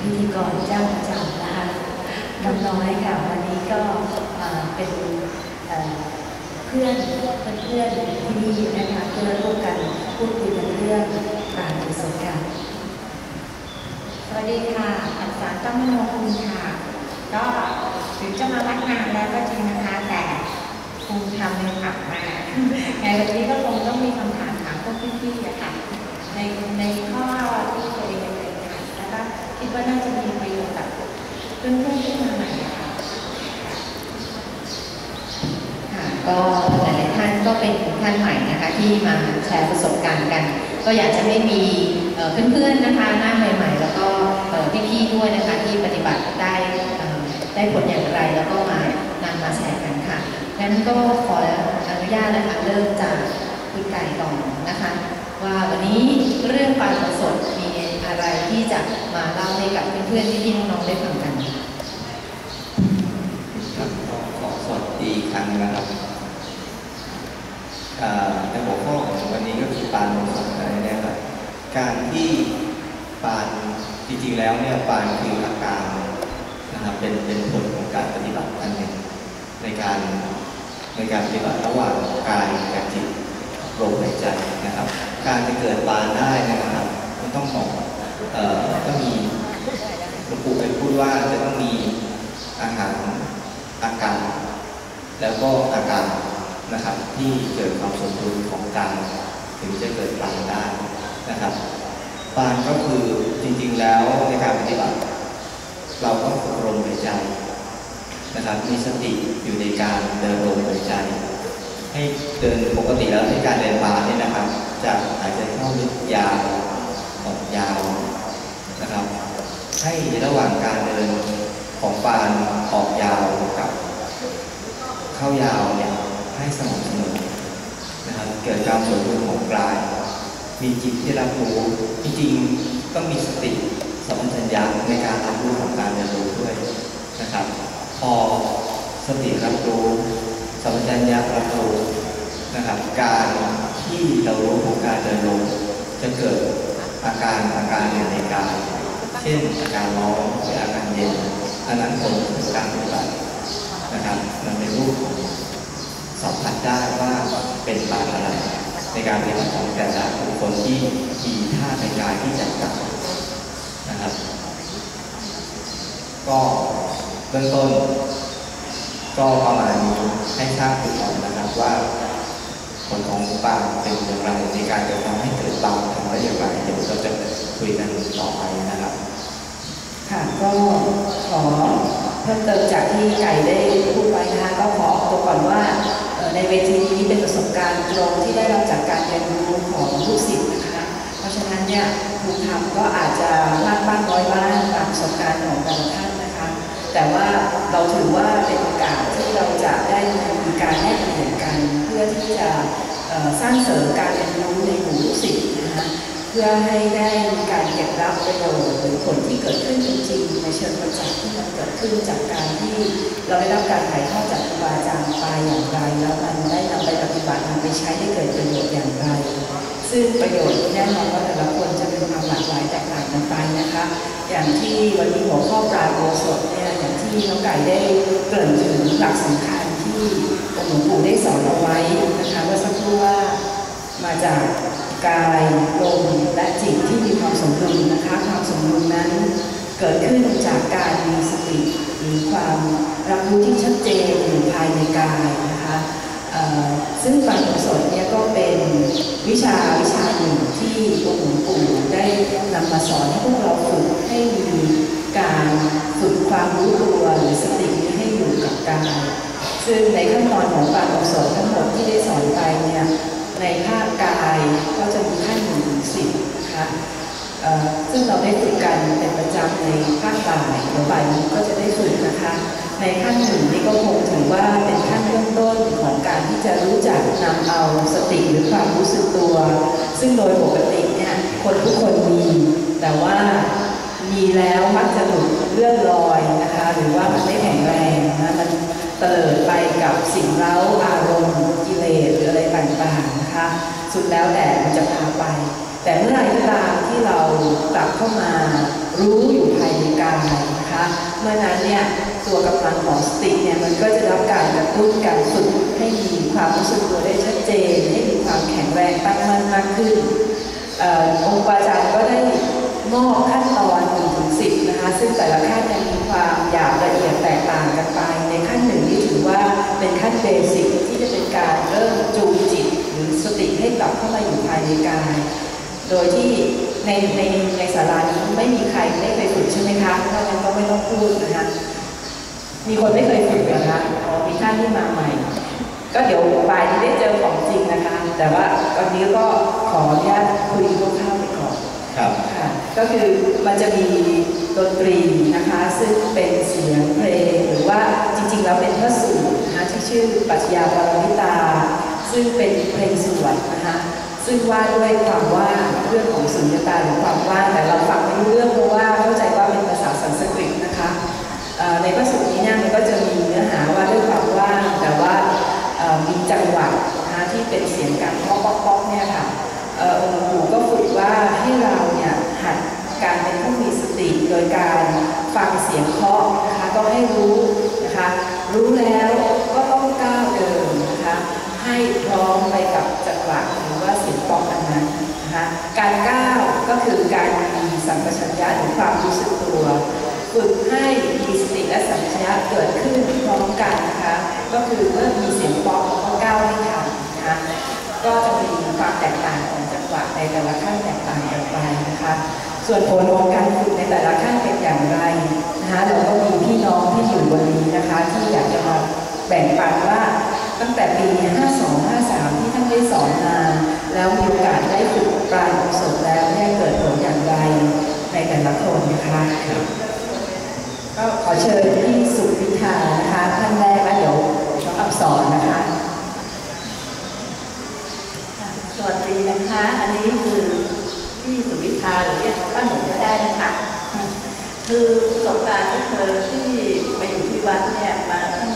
พิธีกรเจ้าประจำนะคะน้องน้อยค่ะวันนี้ก็เป็นเพื่อนเพื่อนที่นี่นะคะเพื่อร่วมกันพูดคุยกันเรื่องการกุศลค่ะสวัสดีค่ะอักษรต้องมโนคุณค่ะ ก็ถึงจะมาวัดงานแล้วก็จริงนะคะแต่คงทำในผับมาไงวันนี้ก็คงต้องมีคำถามถามพวกพี่ๆอะค่ะในในข้อที่ตัวเองเคยถามแล้วก็ คิดว่าน่าจะมีประโยชน์กับเพื่อนๆที่มาใหม่ค่ะค่ะก็หลายๆท่านก็เป็นท่านใหม่นะคะที่มาแชร์ประสบการณ์กัน ก็อยากจะให้มีเอ่อเพื่อนๆนะคะหน้าใหม่ ๆ แล้วก็เอ่พี่ๆด้วยนะคะที่ปฏิบัติได้ได้ผลอย่างไรแล้วก็มานำมาแชร์กันค่ะงั้นก็ขออนุญาตนะคะเริ่มจากคุณไก่ก่อนนะคะ ว่าวันนี้เรื่องการกุศลมี อะไรที่จะมาเล่าให้กับเพื่อนๆพี่น้องๆได้ฟังกันครับขอสวัสดีกครั้งนะครับในหัวข้อของวันนี้ก็คือปานมงคลอะไรเนี่ยครับการที่ปานจริงๆแล้วเนี่ยปานคืออาการนะครับเป็นเป็นผลของการปฏิบัติอันหนึ่งในการในการปฏิบัติระหว่างกายกับจิตลมหายใจนะครับ การจะเกิดปานได้นะครับ มันต้องมอง ก็มีหลวงปู่เคยพูดว่าจะต้องมีอาหารอาการ แล้วก็อาการนะครับ ที่เกิดความสมดุลของกายถึงจะเกิดปานได้นะครับปานก็คือจริงๆแล้วในการปฏิบัติ เราต้องฝึกลมหายใจนะครับมีสติอยู่ในการเดินลมหายใจ ให้เดินปกติแล้วในการเดินปานเนี่ยนะครับจะหายใจเข้าลึกยาวออกยาว ให้ระหว่างการเดินของปานออกยาวกับเข้ายาวเนี่ยให้สม่ำเสมอนะครับเกิดการสมดุลของกาย มีจิตที่รับรู้จริงๆต้องมีสติสัมปชัญญะในการรับรู้ของการเรียนรู้ด้วยนะครับ พอสติรับรู้สัมปชัญญะรับรู้นะครับ การที่เรารู้ของการเดินลงจะเกิดอาการอาการหนึ่งในกาย เช่นอาการร้อนหรืออาการเย็นอันนั้นผลของการปฏิบัตินะครับมันเป็นรูปของสัมผัสได้ว่าเป็นปานอะไร ในการปฏิบัติของแต่ละบุคคลที่มีท่าในกายที่แตกต่างนะครับ ก็เบื้องต้น ก็ประมาณนี้ให้ทราบถึงก่อนนะครับว่า ผลของปานเป็นอย่างไรในการจะทำให้เกิดปานทำได้อย่างไรเดี๋ยวเราจะคุยกันต่อไปนะครับ ค่ะก็ขอเพิ่มเติมจากที่ไก่ได้พูดไว้นะคะก็ขอออกตัวก่อนว่าในเวทีนี้เป็นประสบการณ์ตรงที่ได้รับจากการเรียนรู้ของลูกศิษย์นะคะ เพราะฉะนั้นเนี่ยภูมิธรรมก็อาจจะมากบ้างน้อยบ้างตามประสบการณ์ของแต่ละท่านนะคะ แต่ว่าเราถือว่าเป็นโอกาสที่เราจะได้มี การแลกเปลี่ยนกัน เพื่อที่จะสร้างเสริมการเรียนรู้ในหมู่ลูกศิษย์นะคะเพื่อให้ได้มีการเก็บรับประโยชน์หรือผลที่เกิดขึ้นจริงๆในเชิงประจักษ์ที่มันเกิดขึ้นจากการที่เราได้รับการถ่ายทอดจากครูบาอาจารย์ไปอย่างไร แล้วมันได้นำไปปฏิบัตินำไปใช้ให้เกิดประโยชน์อย่างไร ซึ่งประโยชน์แน่นอนว่าแต่ละคนจะเป็นความหลากหลายแตกต่างกันไปนะคะ อย่างที่วันนี้หัวข้อปลาโอสถเนี่ยอย่างที่น้องไก่ได้เกริ่นถึงหลักสำคัญที่ หลวงปู่ได้สอนเอาไว้นะคะเมื่อสักครู่ว่ามาจากกายลมและจิตที่มีความสมดุลนะคะความสมดุลนั้นเกิดขึ้นจากการมีสติหรือความรับรู้ที่ชัดเจนอยู่ภายในกายนะคะซึ่งปานกุศลเนี่ยก็เป็นวิชาวิชาหนึ่งที่องค์หลวงปู่ได้นำมาสอนให้พวกเราฝึกให้มีการฝึกความรู้ตัวหรือสติให้อยู่กับกาย ซึ่งในขั้นตอนของการอบสอนทั้งหมดที่ได้สอนไปเนี่ยในภาคกายก็จะมีขั้นหนึ่งถึงสิบนะคะซึ่งเราได้ฝึกกันเป็นประจำในภาคบ่ายเดี๋ยวบ่ายนี้ก็จะได้ฝึกนะคะ ในขั้นหนึ่งนี่ก็คงถือว่าเป็นขั้นเริ่มต้นของการที่จะรู้จักนำเอาสติหรือความรู้สึกตัว ซึ่งโดยปกติเนี่ยคนทุกคนมี แต่ว่ามีแล้วมักจะหลุดเลื่อนลอยนะคะ หรือว่ามันไม่แข็งแรงนะมัน เตลิดไปกับสิ่งเร้าอารมณ์ กิเลสหรืออะไรต่างๆนะคะสุดแล้วแต่มันจะพาไป แต่เมื่อไรก็ตามที่เรากลับเข้ามารู้อยู่ภายในกายนะคะเมื่อนั้นเนี่ยตัวกำลังของสติเนี่ยมันก็จะรับการกระตุ้นการฝึกให้มีความรู้สึกตัวได้ชัดเจน ให้มีความแข็งแรงตั้งมั่นมากขึ้นอองค์อาจารย์ก็ได้มอบขั้นตอน1ถึง10นะคะซึ่งแต่ละขั้นเนี่ยมีความหยาบละเอียดแตกต่างกันไปในขั้นหนึ่ง เป็นขั้นเบสิกที่จะเป็นการเริ่มจูงจิต หรือสติให้กลับเข้ามาอยู่ภายในกายโดยที่ในในในศาลานี้ไม่มีใครไม่เคยฝึกใช่ไหมคะเพราะงั้นก็ไม่ต้องพูดนะคะมีคนไม่เคยฝึกเหรอคะอ๋อมีท่านที่มาใหม่ ก็เดี๋ยวปลายนี้ได้เจอของจริงนะคะ แต่ว่าตอนนี้ก็ขออนุญาตคุยคร่าวๆไปก่อน ครับก็คือมันจะมีดนตรีนะคะ ซึ่งเป็นเสียงเพลงหรือว่าจริงๆแล้วเป็นพระสูตรนะคะที่ชื่อปัชญาปรมิตา ซึ่งเป็นเพลงสวดนะคะซึ่งว่าด้วยความว่าเรื่องของสุญญตาหรือความว่างแต่เราฟังไม่รู้เรื่องเพราะว่าเข้าใจว่าเป็นภาษาสันสกฤตนะคะในพระสูตรนี้เนี่ยมันก็จะมีเนื้อหาว่าด้วยความว่างแต่ว่ามีจังหวะนะคะที่เป็นเสียงการป๊อกป๊อกเนี่ยค่ะเอ่อองค์ปู่ก็ฝึก ว่าให้เราเนี่ยหัดการเป็นผู้มีสติโดยการฟังเสียงเคาะนะคะก็ให้รู้นะคะรู้แล้วก็ต้องก้าวเดินนะคะให้พร้อมไปกับจังหวะหรือว่าเสียงปอกอันนั้นนะคะการก้าวก็คือการมีสัมปชัญญะหรือความรู้สึกตัวฝึกให้มีสติและสัมปชัญญะเกิดขึ้นพร้อมกันนะคะก็คือเมื่อมีเสียงป๊อกก็ก้าวให้ทันนะคะก็จะมีความแตกต่างขอ งจังหวะในแต่ละขั้นแตกต่างกันไปนะคะ ส่วนผลของการฝึกในแต่ละขั้นเป็นอย่างไรนะคะเราก็มีพี่น้องที่อยู่วันนี้นะคะ ที่อยากจะมาแบ่งปันว่าตั้งแต่ปี 52 53 ที่ท่านได้สอนมา แล้วมีโอกาสได้ฝึกปราณกุศลแล้วเนี่ยเกิดผลอย่างไรในแต่ละคนนะคะก็ขอเชิญพี่สุพิธานะคะท่านแรกแล้วเดี๋ยวน้องอับสอนนะคะ สวัส ดีนะคะ อันนี้คือพี่สุวิชาหรือเรียกป้าหนูก็ได้นะคะคือประสบการณ์ที่เธอที่มาอยู่ที่วัดเนี่ยมาตั้ง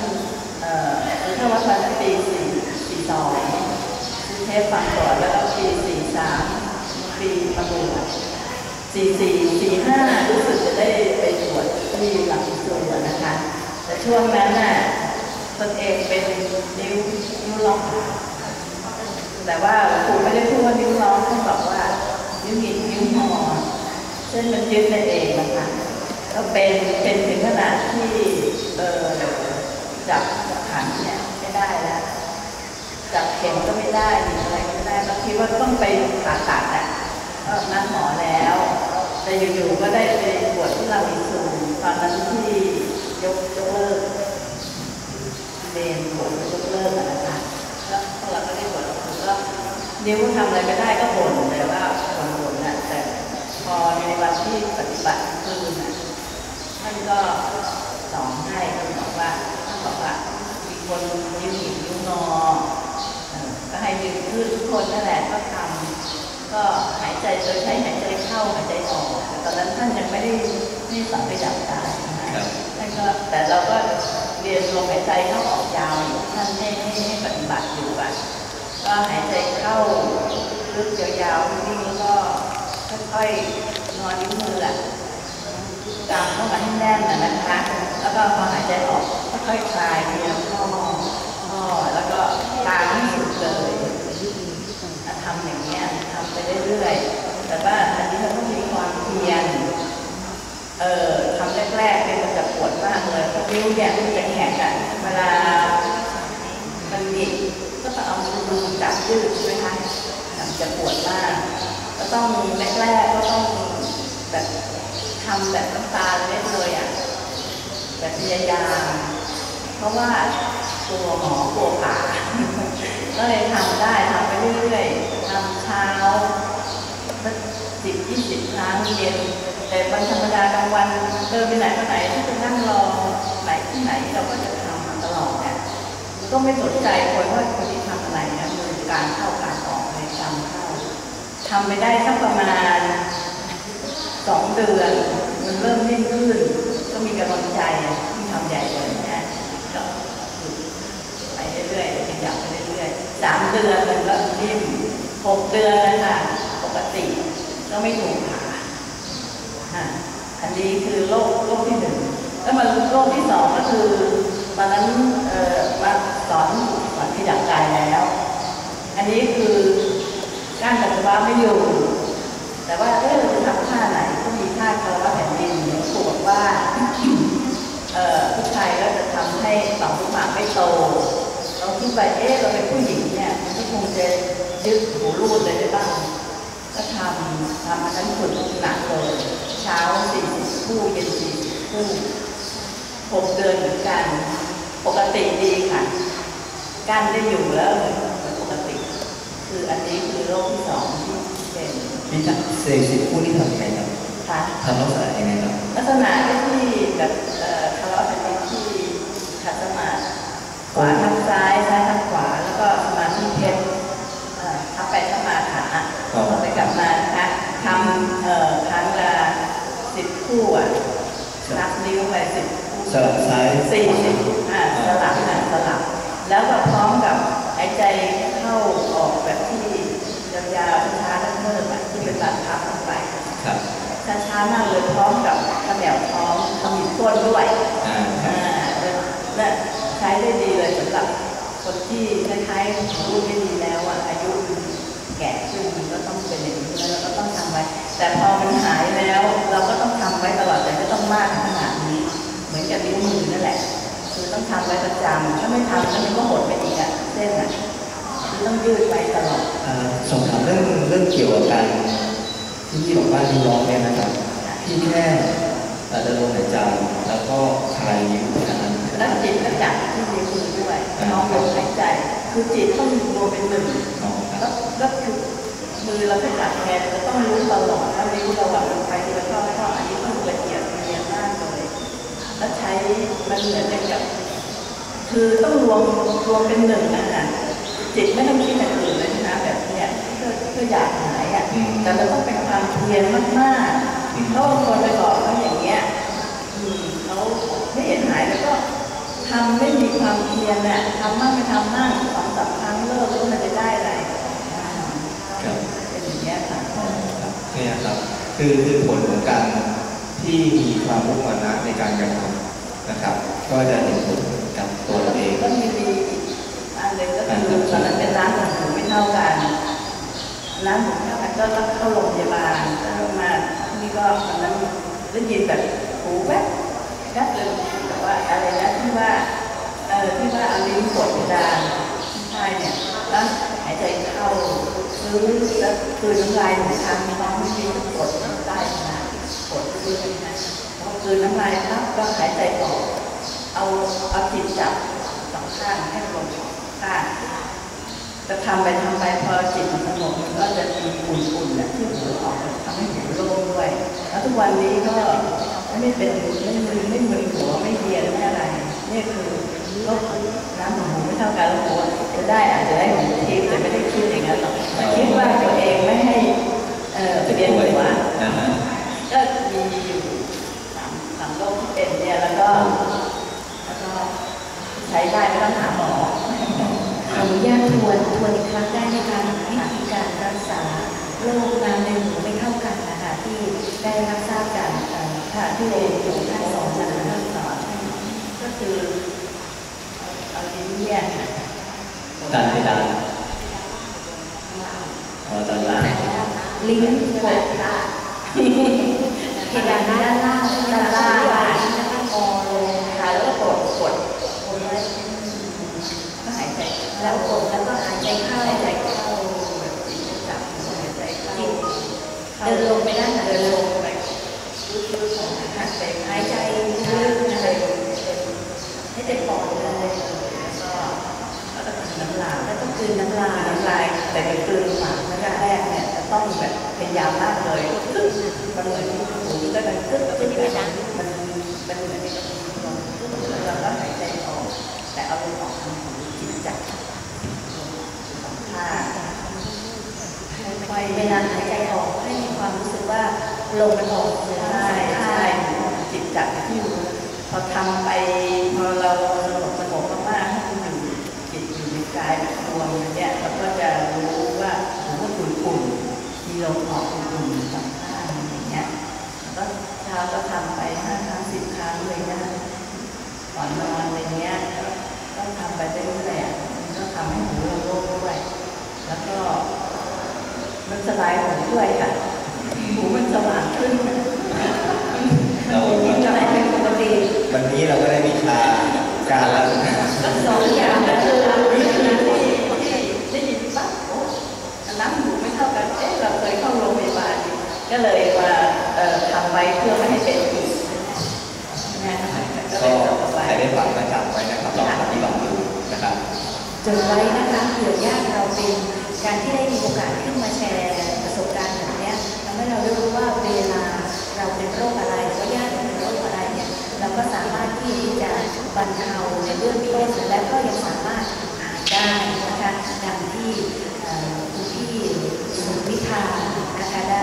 เอ่อเข้าวัดมาตั้งปีสี่สี่สองเทปฟังก่อนแล้วก็ปีสี่สามปีมาบวชสี่สี่สี่ห้ารู้สึกจะได้ไปบวชที่หลังสุดนะคะ แต่ช่วงนั้นน่ะตนเองเป็นนิ้วนิ้วล็อก แต่ว่าครูไม่ได้พูดว่านิ้วร้องท่านบอกว่านิ้วหงิกนิ้วงอเส้นมันยึดนั่นเองนะคะก็เป็นเป็นถึงขนาดที่เออจับขันเนี่ยไม่ได้แล้วจับเข็มก็ไม่ได้หรืออะไรก็ไม่ได้เราคิดว่าต้องไปผ่าตัดอะก็นัดหมอแล้ว แต่อยู่ๆก็ได้ไปบวชที่เราอีสูตอนนั้นที่ยกยกเลิกเรียนบวชยกเลิกอะนะคะแล้วเราก็ได้ วชก็นิ้วทำอะไรไม่ได้ก็บ่นแต่ว่าบ่นบ่นนะแต่พอในวันที่ปฏิบัติคืนน่ะท่านก็สอนให้ท่านบอกว่าท่านบอกว่ามีคนนิ้วหงิกนิ้วงอเออก็ให้ยืนขึ้นทุกคนนั่นแหละก็ทำก็หายใจโดยใช้หายใจเข้าหายใจออกแต่ตอนนั้นท่านยังไม่ได้ไม่ได้สอนไปดับตายนะคะครับท่านก็แต่เราก็เรียนลมหายใจเข้าออกยาวอยู่ท่านให้ให้ให้ปฏิบัติอยู่อะ ก็หายใจเข้าลึกยาวๆนิ่งแล้วก็ค่อยๆนอนนิ้วมืออะกางเข้ามาให้แน่นนะนะคะ แล้วก็พอหายใจออกค่อยๆคลายทีละข้อข้อแล้วก็ตามให้สุดเลยทำอย่างเงี้ยทำไปเรื่อยๆแต่ว่าอันนี้เราต้องมีความเพียรเอ่อทำแรกๆเนี่ยมันจะปวดมากเลยเพราะนิ้วเนี่ยมันจะแข็งอะเวลามันหงิ กก็ต้องเอามือจับยืดใช่ไหมคะมันจะปวดมาก ก็ต้องแรกๆก็ต้องแบบทำแบบน้ำตาเล็ดเลยอะแบบพยายามเพราะว่ากลัวหมอกลัวผ่าก็เลยทำได้ทำไปเรื่อยๆทำเช้าสักสิบยี่สิบครั้งเย็นแต่วันธรรมดากลางวันเดินไปไหนมาไหนที่จะนั่งรอไหนที่ไหนเราก็จะทำมาตลอดเนี่ย ก็ไม่สนใจคนว่าคนที่ทำอะไรนะมือการเข้าการออกในกรรมเข้าทำไปได้สักประมาณสองเดือน มันเริ่มนิ่งขึ้น ก็มีกำลังใจที่ทำใหญ่เลยนี่ยก็หยุดไปเรื่อยๆขยับไปเรื่อยๆสามเดือนมันก็นิ่มหกเดือนนะคะปกติก็ไม่ถูกขาอะอันนี้คือโรคโรคที่หนึ่งแล้วมาโรคที่สองก็คือตอนนั้นเอ่อมาสอนสอนขยับกายแล้ว อั นนี้คือการปัสสาวะไม่อยู่ แต่ว่าเออจะทำท่าไหนก็มีท่าคารวะแผ่นดินหลวงปู่บอกว่าเอ่อผู้ชายก็จะทำให้ต่อมลูกหมากไม่โตเราคิดไปเอ๊ะเราเป็นผู้หญิงเนี่ยมันก็คงจะยึดหูรูดเลยได้บ้างก็ทำทำอันนั้นฝึกหนักเลยเช้าสี่สิบคู่เย็นสี่สิบคู่หกเดือนเหมือนกัน ปกติดีค่ะ การได้อยู่แล้ว คืออันนี้คือโรคที่สองที่เป็นนี่ถ้าเซลล์สิบคู่นี่ทำยังไงครับค่ะทำลักษณะยังไงครับลักษณะก็ที่แบบเอ่อทะเลาะกันในที่ขัดสมาธิขวาทับซ้ายซ้ายทับขวา แล้วก็สมาธิเพชรเอ่อทับไปทับมาขาอ๋อต่อไปกลับมานะคะทำเอ่อครั้งละสิบคู่อะนับนิ้วไปสิบคู่สลับซ้ายสี่สิบอ่าสลับนะสลับ แล้วก็พร้อมกับหายใจเข้าออก แบบที่ยาวๆช้าๆแล้วเพิ่มอะที่เป็นการพับลงไปครับช้าๆมากเลยพร้อมกับขมแมวท้องขมิบก้นด้วยอ่าครัอ่าบและใช้ได้ดีเลยสำหรับคนที่คล้ายๆรู้ไม่ดีแล้วอะอายุแก่ขึ้นมันก็ต้องเป็นอย่างนี้แล้วเราก็ต้องทำไว้ แต่พอมันหายแล้วเราก็ต้องทำไว้ตลอดแต่ไม่ต้องมากขนาดนี้ เหมือนกับนิ้วมือนั่นแหละ คือต้องทำไว้ประจำถ้าไม่ทำแล้วมันก็หดไปอีกอะเส้นอะคือ ต้องยืดไว้ตลอดอ่าสอบถามเรื่องเรื่องเกี่ยวกับการที่พี่บอกว่านิ้วร้องเนี่ยนะครับพี่แค่อาจจะลมหายใจแล้วก็คลายนิ้วเท่านั้นแล้วจิตก็จับที่นิ้วมือด้วยน้องลมหายใจ คือจิตต้องรวมเป็นหนึ่งอ๋อคก็รับก็คือมือเราไปจับแขนจะต้องรู้ตลอดว่านิ้วเราอะมันไปทีละข้อข้ออันนี้ต้องละเอียดละเอียดมากเลยแล้วใช้มันเหมือนกับ คือต้องรวมรวมเป็นหนึ่งนะคะ จิตไม่ต้องคิดอย่างอื่นเลยนะแบบเนี้ยเพื่อเพื่ออยากหายอะอืมแต่มันต้องเป็นความเพียรมากๆเพราะบางคนไปบอกเขาอย่างเงี้ยอืมเขาไม่เห็นหายแล้วก็ทำไม่มีความเพียรน่ะทำมั่งไม่ทำมั่งสองสามครั้งเลิกแล้วมันจะได้อะไรครับเป็นอย่างเงี้ยค่ะครับเนี่ยครับคือคือผลของการที่มีความมุ่งมั่นในการกระทำนะครับ ก็จะเห็นผลกับตัวเราเอง ก็มีดีอีกอันหนึ่ง ก็คือตอนนั้นเป็นร้านหมูหูไม่เท่ากันร้านหมูไม่เท่ากันก็รับเข้าโรงพยาบาลแล้วมานี่ก็ตอนนั้นได้ยินแบบหูแวบแวบเลยแต่ว่าอะไรนะที่ว่าเออที่ว่าเอาลิ้นกดเพดานใช่เนี่ยแล้วหายใจเข้าซื้อแล้วคือน้ำลายหนูทำน้องไม่มีกดใต้นะกดคือนะพอคือน้ำลายปั๊บก็หายใจออกเอาเอาจิตจับสองข้างให้ลง ข้างจะทำไปทำไปพอจิตมันสงบมันก็จะมีอุ่นๆนะที่หูออกทำให้หูโล่งด้วย แล้วทุกวันนี้ก็ไม่เป็นไม่มึนไม่มึนหัวไม่เบียนไม่อะไรนี่คือโรคน้ำหูไม่เท่ากันแล้วหัวจะได้อาจจะได้หูทิพย์แต่ไม่ได้คิดอย่างนั้นหรอกคิดว่าตัวเองไม่ให้เอ่อเบียนหัวก็มีอยู่สามสามโรคที่เป็นเนี่ยแล้วก็แล้วก็ใช้ได้ไม่ต้องหาหมอ ออนุญาตทวนทวนอีกครั้งได้ไหมคะวิธีการรักษาโรคน้ำในหูไม่เท่ากันนะคะที่ได้รับทราบจากพระที่ที่เรียนอยู่ท่าท่านสออน น นะ นะคะ ท่านสอนก็คือเอาลิ้นเนี่ยค่ะ ดันไปดันพอดันล่าง ลิ้นกดเพดานด้านล่างใช่ไหม ด้าน คะ ล่าง ด้าน ค่ะ ล่างนะคะคอลง ค่ะแล้วก็กดกดกดไว้ก็หายใจ แล้วกดแล้วก็หายใจเข้า หายใจเข้าแบบจิตจะจับหายใจเข้า เดินลงไปด้านไหน เดินลงไปลึกๆของหายใจ หายใจลึกๆนะคะให้เต็มปอดเลย แล้วก็แล้วก็น้ำลาย แล้วก็กลืนน้ำลาย น้ำลายแต่เป็นกลืนปากนะแรกเนี่ยจะต้องแบบพยายามมากเลยกึ๊บมันเหมือนหูก็มันกึ๊บกึ๊บกึ๊บมันมันเหมือนลมกึ๊บแล้วเราก็หายใจออก แต่เอาลมออกทางหูจิตจับสองข้างค่อยๆ เวลาหายใจออกให้มีความรู้สึกว่า ลมมันออกเหนือใช่ใช่จิตจับที่หูพอทำไปพอเราสงบสงบมากๆให้มันอยู่จิตอยู่ในกายแบบรวมอย่างเนี่ยเราก็จะรู้ว่าหูมันอุ่นๆมีลมออกอุ่นๆสองข้างอย่างเงี้ยแล้วก็ช้าก็ทำไปห้าครั้งสิบครั้งเลยนะก่อนนอนอะไรเงี้ยก็ทำไปเรื่อยๆอะมันก็ทำให้หูเราโล่งด้วยแล้วก็มันสบายหูด้วยค่ะ หูมันสว่างขึ้นเรายิ่งอะไรเป็นปกติวันนี้เราก็ได้วิชาการแล้วก็สองอย่างก็คือวิธีที่ที่ได้ยินปั๊บโอ้น้ำหูไม่เท่ากันเอ๊ะเราเคยเข้าโรงพยาบาลนี่ก็เลยมาเอ่อทำไว้เพื่อไม่ให้เป็นอีกนะคะก็ก็เลยทำไว้ใครได้ฟังก็จำไว้นะครับลองปฏิบัติดูนะครับจดไว้นะคะเผื่อญาติเราเป็นการที่ได้มีโอกาสขึ้นมาแชร์ประสบการณ์แบบเนี้ยทำให้เราได้รู้ว่าเวลาเราเป็นโรคอะไรหรือว่าญาติเป็นโรคอะไรเนี่ยเราก็สามารถที่จะบรรเทาในเรื่องต้นและก็ยังสามารถอ่าได้นะคะดังที่คุณพี่สุวิทานะคะได้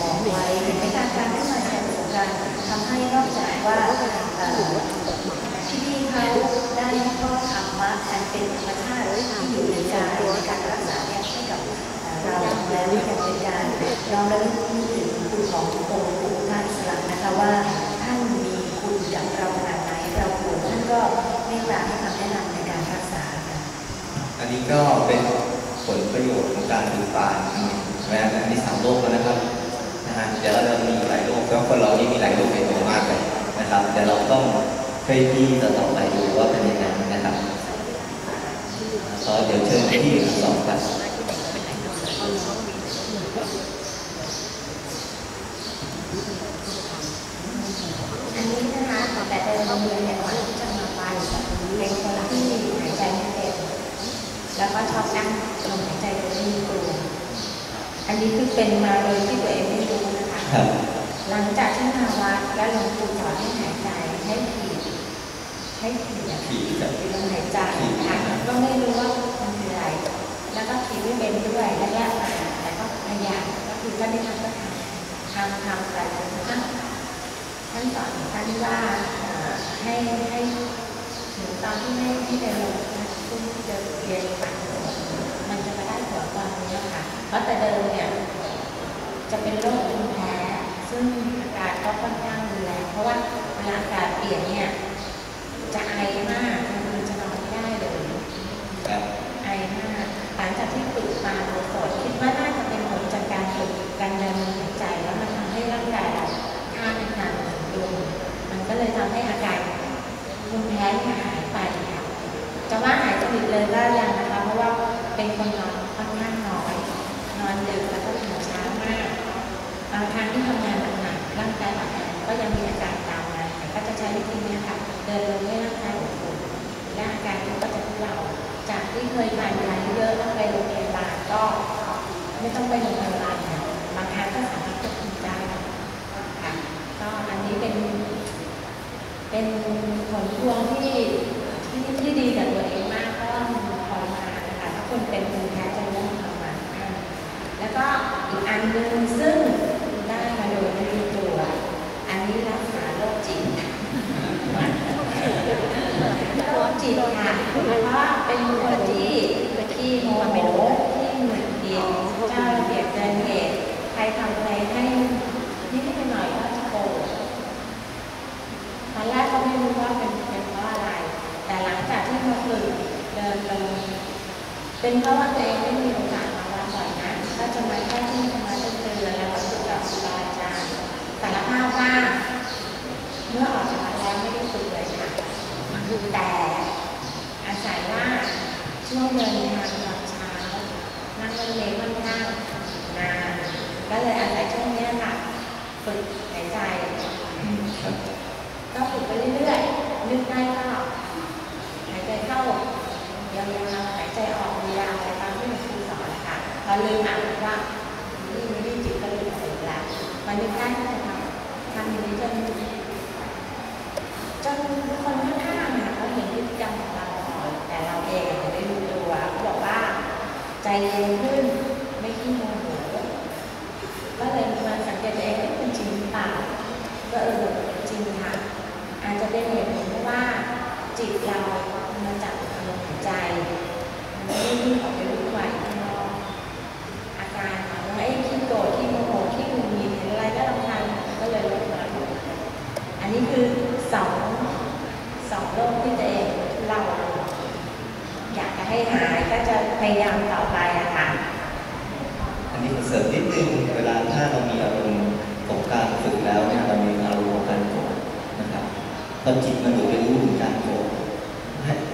บอกไว้เห็นไหมคะการขึ้นมาแชร์ประสบการณ์ทำให้นอกจากว่าที่นี่เขาได้ก็ธรรมะอันเป็นธรรมชาติที่อยู่ในกายในการรักษา เนี่ยให้กับเราแล้วยังเป็นการเราระลึกนึกถึงคุณขององค์ปู่ท่านสลัมนะคะว่าท่านมีคุณกับเราขนาดไหนเราป่วยท่านก็เมตตาให้คำแนะนำในการรักษาค่ะอันนี้ก็เป็นผลประโยชน์ของการดูปานแม้อันนี้สามโรคแล้วนะครับนะฮะเดี๋ยวเราจะมีหลายโรคแล้วคนเรานี่มีหลายโรคในตัวมากเลยนะครับเดี๋ยวเราต้องเคยที่จะต่อไปดูว่าเป็นยังไงนะครับก็เดี๋ยวเชิญที่สองกัน อันนี้นะคะแต่เดิมมีเนี่ยก่อนที่จะมาไปเป็นคนที่หายใจไม่เต็มแล้วก็ชอบนั่งลมหายใจโดยไม่มีตัวอันนี้คือเป็นมาโดยที่ตัวเองไม่รู้นะคะครับหลังจากที่มาวัดแล้วหลวงปู่สอนให้หายใจให้ขีดให้ขีดอะขี่กับขีดลมหายใจค่ะก็ไม่รู้ว่ามันคืออะไร แล้วก็ขีดไม่เป็นด้วยแล้วก็อ่านแต่ก็พยายามก็คือก็ได้ทำก็ทำทำทำไปจนกระทั่งท่านสอนท่านว่าให้ให้ถึงตอนที่ให้ที่เป็นลมนะซึ่งจะเรียนฝันมันจะมาได้ผลตอนนี้ค่ะเพราะแต่เดิมเนี่ยจะเป็นโรคภูมิแพ้ซึ่งอาการก็ค่อนข้างรุนแรงเพราะว่าเวลาอากาศเปลี่ยนเนี่ยจะไอมากคือจะนอนไม่ได้เลย ครับ ไอมาก หลังจากที่าโดยสดคิดว่าน่าจะเป็นผลจากการฝึกการเดินหายใจแล้วมันทำให้ร่างกายเราค่าในทางสมดุลมันก็เลยทำให้อาการภูมิแพ้หายไปค่ะจะว่าหายสนิทเลยก็ยังนะคะ เพราะว่าเป็นคนนอนค่อนข้างน้อย นอนดึกแล้วก็ตื่นเช้ามากบางครั้งที่ทำงานหนักร่างกายอ่อนแอก็ยังมีอาการตามมาแต่ก็จะใช้วิธีนี้ค่ะเดินลงให้ร่างกายอบอุ่นและอาการนี้ก็จะทุเลาจากที่เคยทานยาเยอะๆต้องไปโรงพยาบาล ก็ไม่ต้องไปโรงพยาบาลค่ะบางครั้งก็สามารถควบคุมได้ค่ะก็อันนี้เป็น เป็นผลพวงที่ที่ที่ดีกับตัวเองมากเพราะว่ามันทรมานะคะถ้าคนเป็นภูมิแพ้จะรู้มันทรมาแล้วก็อีกอันหนึ่งซึ่งได้มาโดยไม่รู้ตัว อันนี้รักษาโรคจิตโรคจิตค่ะเพราะเป็นคนที่ที่โมโหที่ เจ้าระเบียบเดินเหตุใครทำอะไรให้นิดหน่อยก็จะโกรธตอนแรกก็ไม่รู้ว่าเป็นเป็นเพราะอะไร แต่หลังจากที่มาฝึกเดินลงเป็นเพราะว่าตัวเองไม่มีโอกาสมาวัดบ่อยนะก็จะมาแค่ที่มาเตือนแล้วก็ฝึกกับครูบาอาจารย์สารภาพว่าเมื่อออกจากวัดแล้วไม่ได้ฝึกเลยค่ะแต่อาศัยว่าช่วงเดินเช้านั่งรถเมล์ค่อนข้างนานก็เลยอาศัยช่วงเนี้ยค่ะ ฝึกหายใจครับก็ฝึกไปเรื่อยๆ นึกได้ก็หายใจเข้ายาวๆหายใจออกยาวๆตามที่หลวงครูสอนนะคะพอลืมอ่านว่านี่ไม่ได้จิตก็ลืมไปแล้วมันนึกได้ก็จะทำทำอย่างนี้จนจนคนข้างๆเขาเห็นพฤติกรรมของเราแต่เราเองไม่รู้ตัวเขาบอกว่าใจเย็นขึ้นไม่ขี้โมโหก็เลยมาสังเกตตัวเองว่าเป็นจริงหรือเปล่า ก็เออจริงค่ะ อาจจะเป็นเหตุผลเพราะว่าจิตเรามันมาจากอารมณ์หายใจ มันไม่ได้วิ่งออกไปวุ่นวายข้างนอกอาการของไอ้ที่โกรธที่โมโหที่หงุดหงิดหรืออะไรก็ลำพังก็เลยลดน้อยลง อันนี้คือสองสองโรคที่ตัวเองเรา อยากจะให้หายก็จะพยายามต่อไปอะค่ะ อันนี้ขอเสริมนิดนึงเวลาถ้าเรามีอารมณ์ของการฝึกแล้วเนี่ยเรามีอารมณ์ของการโกรธนะครับ พอจิตมันหลุดไปรู้ถึงการโกรธ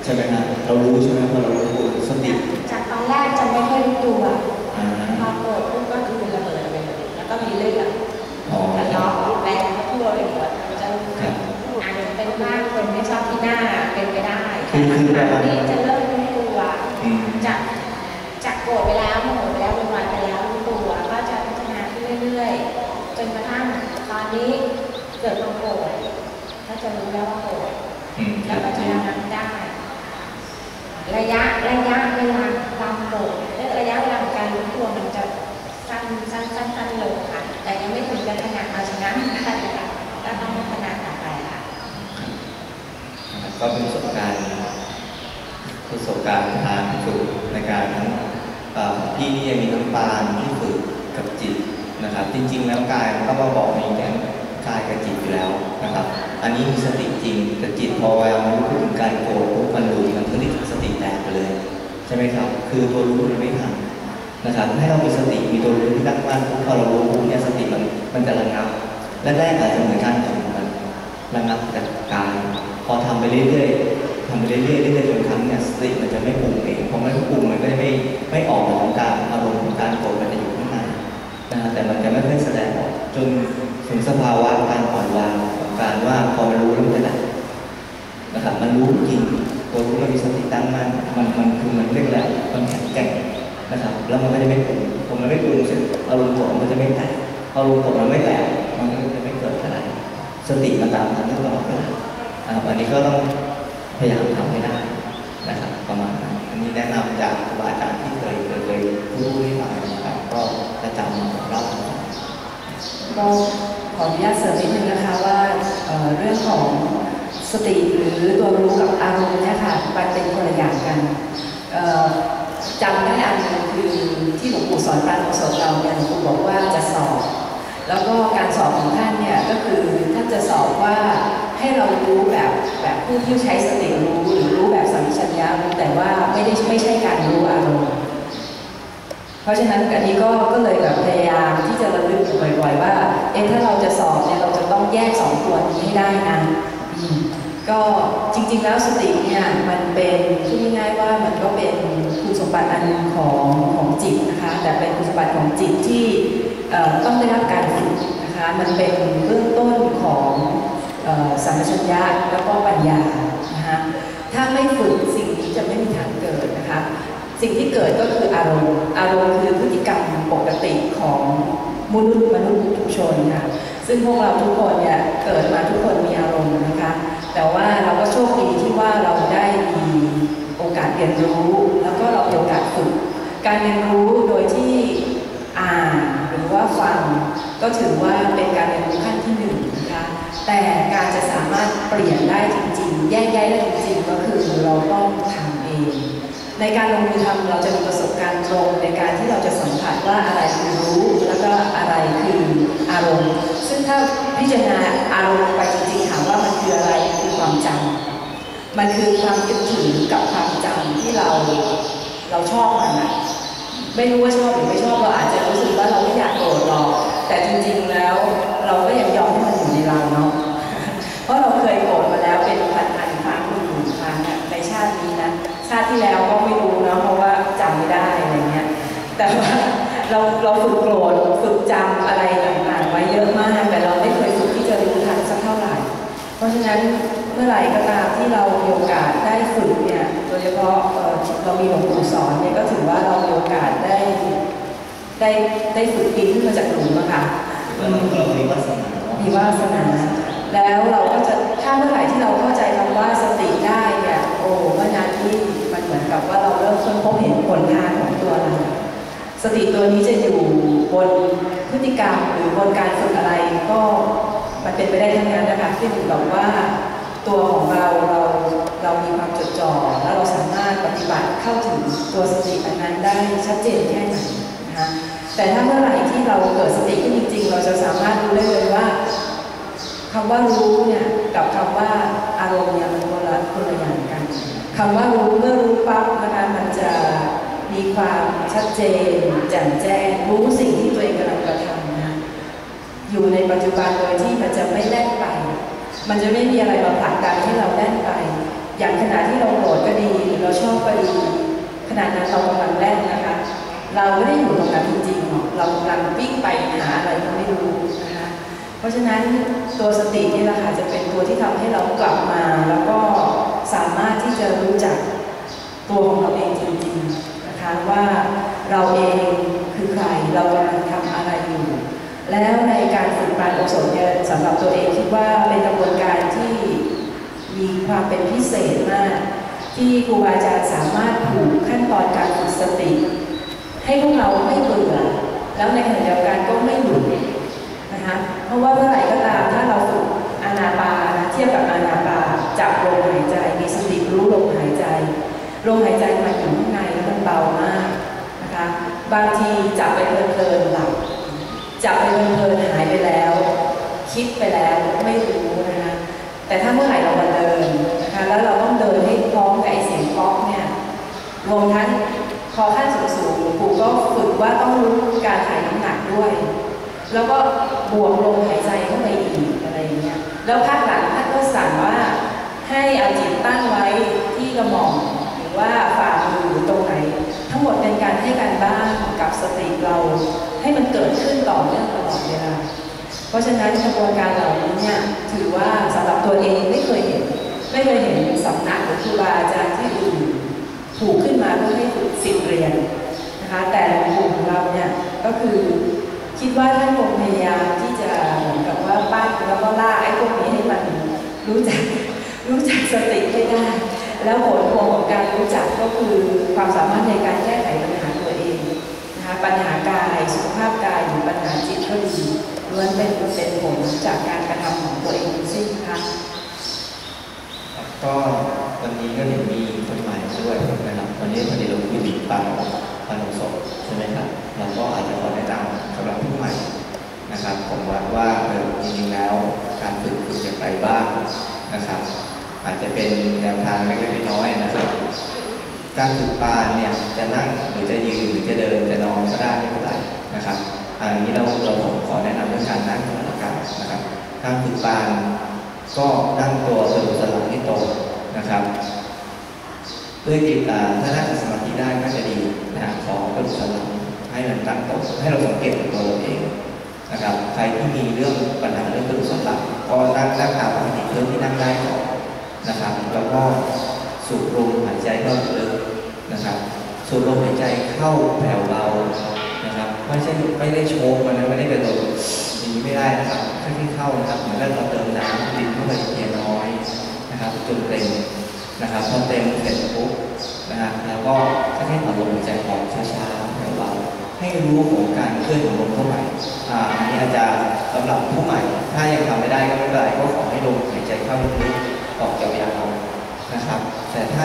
ใช่ไหมครับเรารู้ใช่ไหมพอเรารู้สติจากตอนแรกจะไม่ค่อยรู้ตัวอ่าพอโกรธปุ๊บก็คือระเบิดไปเลยแล้วก็มีเลือดอ๋อทะเลาะแรงทั่วไปหมดจะครับอาจจะเป็นมากคนไม่ชอบที่หน้าเป็นไปได้คืแต่อคือหลังประมาณๆนี้จะเริ่มรู้ตัวอืมจากจากโกรธไปแล้วโมโหไปแล้วเป็นวันไปแล้วรู้ตัวก็จะพัฒนาขึ้นเรื่อยๆจนกระทั่งตอนนี้เกิดความโกรธ ก็จะรู้แล้วว่าโกรธอืมคแล้วรับก็จะระงับได้ ระยะระยะเวลาความโกรธและระยะเวลาของการรู้ตัวมันจะสั้นสั้นสั้นสั้นลงค่ะ แต่ยังไม่ถึงกับขนาดเอาชนะมันได้ค่ะก็ต้องพัฒนาต่อไปค่ะนะครับก็เป็นประสบการณ์ประสบการณ์ทางฝึกในการทั้งเอ่อพี่นี่ยังมีทั้งปานที่ฝึกกับจิตนะครับ จริง ๆ แล้วกายมันก็มาบอกมีแค่ กายกับจิตอยู่แล้วนะครับ อันนี้มีสติจริงแต่จิตพอเวลามันรู้ถึงการโกรธปุ๊บมันรู้มันถึงที่สติแตกไปเลย ใช่ไหมครับ คือตัวรู้มันไม่ทันนะครับให้เรามีสติมีตัวรู้ที่ตั้งมั่นพอเรารู้ปุ๊บเนี่ยสติมันมันจะระงับแรกๆอาจจะเหมือนการฝึกมันระงับจากกายพอทำไปเรื่อยๆทำไปเรื่อยๆเรื่อยๆจนครั้งเนี่ยสติมันจะไม่ปรุงเองพอไม่ปรุงมันก็จะไม่ไม่ออกของการอารมณ์ของการโกรธมันจะอยู่ข้างในนะฮะแต่มันจะไม่ค่อยแสดงออกจน ถึงสภาวะการปล่อยวางการว่าพอมันรู้แล้วมันจะดับนะครับมันรู้จริงตัวรู้มันมีสติตั้งมั่นมันมันคือมันเรียกแหละไรมันแข็งแกร่งนะครับแล้วมันก็จะไม่ปรุงพอมันไม่ปรุงเสร็จอารมณ์โกรธมันจะไม่แตกพออารมณ์โกมันไม่แตกมันก็จะไม่เกิดอะไร สติมาตามทันตลอดเวลานะครับอันนี้ก็ต้องพยายามทำให้ได้นะครับประมาณนั้นอันนี้แนะนำจากครูบาอาจารย์ที่เคยเคยเคยพูดให้ฟังนะครับก็จะจำมาเล่าให้ฟังก็ ขออนุญาตเสริมนิดนึงนะคะว่าเเรื่องของสติหรือตัวรู้กับอารมณ์เนี่ยค่ะมันเป็นคนละอย่างกันจำได้อันนึงคือที่หลวงปู่สอนปราโมสเราเนี่ยหลวงปู่บอกว่าจะสอบ แล้วก็การสอบของท่านเนี่ยก็คือท่านจะสอบว่าให้เรารู้แบบแบบผู้ที่ใช้สติรู้หรือรู้แบบสัมปชัญญะรู้แต่ว่าไม่ได้ไม่ใช่การรู้อารมณ์ เพราะฉะนั้นอันนี้ก็ก็เลยแบบพยายามที่จะระลึกบ่อยๆว่าเอ๊ะถ้าเราจะสอบเนี่ยเราจะต้องแยกสองตัวนี้ให้ได้นะก็จริงๆแล้วสติเนี่ยมันเป็นที่ง่ายๆว่ามันก็เป็นคุณสมบัติอันหนึ่งของของจิตนะคะ แต่เป็นคุณสมบัติของจิตที่ต้องได้รับการฝึกนะคะมันเป็นเบื้องต้นของอสัมปชัญญะแล้วก็ปัญญานะคะถ้าไม่ฝึกสิ่งนี้จะไม่มีทางเกิดนะคะ สิ่งที่เกิดก็คืออารมณ์อารมณ์คือพฤติกรรมปกติของมนุษย์มนุษย์ทุกชนค่ะซึ่งพวกเราทุกคนเนี่ยเกิดมาทุกคนมีอารมณ์นะคะ แต่ว่าเราก็โชคดีที่ว่าเราได้มีโอกาสเรียนรู้ แล้วก็เรามีโอกาสฝึกการเรียนรู้โดยที่อ่านหรือว่าฟังก็ถือว่าเป็นการเรียนรู้ขั้นที่หนึ่งนะคะแต่การจะสามารถเปลี่ยนได้จริงๆ แยกแยะได้จริงๆก็คือเราต้องทำเอง ในการลงมือทำเราจะมีประสบการณ์ตรงในการที่เราจะสัมผัสว่าอะไรคือรู้ แล้วก็อะไรคืออารมณ์ ซึ่งถ้าพิจารณาอารมณ์ไปจริงๆถามว่ามันคืออะไรคือความจำมันคือความคิดถึงกับความจำที่เราเราชอบมันอะไม่รู้ว่าชอบหรือไม่ชอบเราอาจจะรู้สึกว่าเราไม่อยากโกรธหรอกแต่จริงๆแล้วเราก็ยังยอมให้มันอยู่ในเราเนาะเพราะเราเคยโกรธมาแล้วเป็นพันๆครั้งหมื่นครั้งในชาตินี้นะชาติที่แล้วก็ แต่ว่าเราเราฝึกโกรธฝึกจำอะไรต่างๆไว้เยอะมาก แต่เราไม่เคยฝึกที่จะรู้ทันสักเท่าไหร่ เพราะฉะนั้นเมื่อไหร่ก็ตามที่เรามีโอกาสได้ฝึกเนี่ยโดยเฉพาะเอ่อเรามีหลวงปู่สอนเนี่ยก็ถือว่าเรามีโอกาสได้ได้ได้ฝึกปีนขึ้นมาจากหลุมอะค่ะเราเรามีวาสนาเนาะมีวาสนาแล้วเราก็จะถ้าเมื่อไหร่ที่เราเข้าใจคำว่าสติได้เนี่ยโอ้เมื่อนั้นที่มันเหมือนกับว่าเราเริ่มค้นพบเห็นผลงานของตัวเรา สติตัวนี้จะอยู่บนพฤติกรรมหรือบนการฝึกอะไร ก็มันเป็นไปได้ทั้งนั้นนะคะขึ้นอยู่กับว่าตัวของเราเราเรามีความจดจ่อแล้วเราสามารถปฏิบัติเข้าถึงตัวสติอันนั้นได้ชัดเจนแค่ไหนนะคะแต่ถ้าเมื่อไหร่ที่เราเกิดสติขึ้นจริง ๆ เราจะสามารถรู้ได้เลยว่าคคำว่ารู้เนี่ยกับคำว่าอารมณ์เนี่ยมันคนละคนละอย่างกันคำว่ารู้เมื่อรู้ปั๊บนะคะมันจะ มีความชัดเจนแจ่มแจ้งรู้สิ่งที่ตัวเองกำลังกระทำนะอยู่ในปัจจุบันโดยที่มันจะไม่แล่นไป มันจะไม่มีอะไรมาผลักดันให้เราแล่นไป อย่างขณะที่เราโกรธก็ดีหรือเราชอบก็ดีขณะนั้นเรากำลังแล่นนะคะ เราไม่ได้อยู่ตรงนั้นจริงๆหรอกเรากำลังวิ่งไปหาอะไรก็ไม่รู้นะคะเพราะฉะนั้นตัวสตินี่แหละค่ะจะเป็นตัวที่ทำให้เรากลับมา แล้วก็สามารถที่จะรู้จักตัวของเราเองจริงๆ นะคะว่าเราเองคือใครเรากำลังทำอะไรอยู่ แล้วในการฝึกปราณโอสถเนี่ยสำหรับตัวเองคิดว่าเป็นกระบวนการที่มีความเป็นพิเศษมาก ที่ครูบาอาจารย์สามารถผูกขั้นตอนการฝึกสติ ให้พวกเราไม่เบื่อแล้วในขณะเดียวกันก็ไม่หลุดนะคะเพราะว่าเมื่อไหร่ก็ตามถ้าเราฝึกอานาปานะเทียบกับอานาปาจับลมหายใจมีสติรู้ลมหายใจลมหายใจมันอยู่ข้างใน้มันเบามากนะคะ บางทีจับไปเพลินๆหลับจับไปเพลินๆหายไปแล้ว คิดไปแล้วไม่รู้นะคะ แต่ถ้าเมื่อไหร่เรามาเดินนะคะ แล้วเราต้องเดินให้พร้อมกับไอเสียงป๊อกเนี่ยรวมทั้งคอขั้นสูงๆหลวงปู่ก็ฝึกว่าต้องรู้การถ่ายน้ำหนักด้วย แล้วก็บวกลมหายใจเข้าไปอีกอะไรอย่างเงี้ย แล้วภาคหลังท่านก็สั่งว่าให้เอาจิตตั้งไว้ที่กระหม่อม ว่าฝ่ามือหรือตรงไหน ทั้งหมดเป็นการให้การบ้านกับสติเราให้มันเกิดขึ้นต่อเนื่องตลอดเวลาเพราะฉะนั้นกระบวนการเหล่านี้เนี่ยถือว่าสำหรับตัวเองไม่เคยเห็น ไม่เคยเห็นสำนักหรือครูบาอาจารย์ที่อื่นถูกขึ้นมาเพื่อให้สิทธิ์เรียนนะคะแต่หลวงปู่ของเราเนี่ยก็คือคิดว่าท่านคงพยายามที่จะเหมือนกับว่าปั้นแล้วก็ล่ากไอ้พวกนี้ให้มันรู้จักรู้จักสติให้ได้ แล้วผลพวงของการรู้จักก็คือความสามารถในการแก้ไขปัญหาตัวเองนะคะปัญหากายสุขภาพกายหรือปัญหาจิตก็ดีล้วนเป็นเป็นผลจากการกระทำของตัวเองทั้งสิ้นนะคะก็วันนี้ก็เห็นมีคนใหม่ด้วยนะครับวันนี้พอดีเราคุยถึงปันปันโอสถใช่ไหมครับเราก็อาจจะขอแนะนำสำหรับผู้ใหม่นะครับผมว่าว่าจริงๆแล้วการฝึกฝึกอย่างไรบ้างนะครับ อาจจะเป็นแนวทางเล็กๆน้อยๆนะครับ การฝึกปานเนี่ยจะนั่งหรือจะยืนหรือจะเดินจะนอนก็ได้ไม่เป็นไรนะครับอันนี้เราเราผมขอแนะนำเรื่องการนั่งก่อนละกันนะครับการฝึกปานก็นั่งตัวสะดุสลังให้ตรงนะครับด้วยจิตตาถ้านั่งสมาธิได้ก็จะดีนะขอสะดุดสลังให้มันตั้งตรงให้เราสังเกตตัวเราเองนะครับใครที่มีเรื่องปัญหาเรื่องสะดุดสลังก็นั่งนั่งตามปกติเรื่องที่นั่งได้ก่อน นะครับแล้วก็สูดลมหายใจเข้าลึกนะครับ สูดลมหายใจเข้าแผ่วเบานะครับไม่ใช่ไม่ได้โชกมันนะไม่ได้กระโดดนี้ไม่ได้นะครับค่อยๆเข้านะครับเหมือนกับเราเติมน้ำดินเข้าไปเพียงน้อยนะครับจนเต็มนะครับพอเต็มเสร็จปุ๊บนะครับแล้วก็ค่อยๆผ่อนลมหายใจออกช้าๆแผ่วเบาให้รู้ของการเคลื่อนของลมเข้าไปอ่าอันนี้อาจจะสำหรับผู้ใหม่ ถ้ายังทำไม่ได้ก็ไม่เป็นไร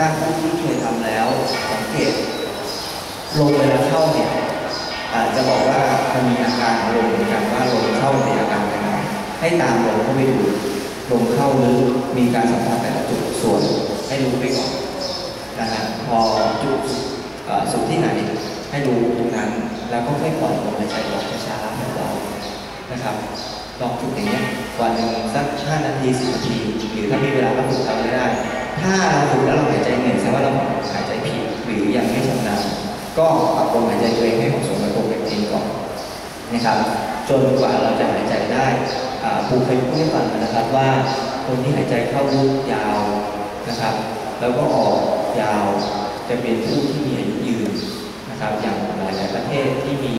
ถ้าผู้ที่เคยทำแล้วสังเกตลมเวลาเข้าเนี่ยอาจจะบอกว่ามันมีอาการของลมเหมือนกันว่าลมเข้าในอาการยังไงให้ตามลมเข้าไปดูลมเข้าหรือมีการสัมผัสแต่ละจุดส่วนให้รู้ไปก่อนนะฮะพอจุดเอ่อสุดที่ไหนให้รู้ตรงนั้นแล้วก็ค่อยปล่อยลมหายใจออกช้าๆให้เรานะครับลองฝึกอย่างเงี้ยวันหนึ่งสักห้านาทีสิบนาทีหรือถ้ามีเวลาก็ฝึกทำได้ ถ้าเราฝึกแล้วเราหายใจเหนื่อยแสดงว่าเราหายใจผิดหรือยังไม่ชำนาญก็ปรับลมหายใจตัวเองให้เหมาะสมกับตัวเองก่อนนะครับจนกว่าเราจะหายใจได้ครูเคยพูดให้ฟังนะครับว่าคนที่หายใจเข้าลึกยาวนะครับ แล้วก็ออกยาวจะเป็นผู้ที่มีอายุยืนนะครับ อย่างหลายๆประเทศที่มี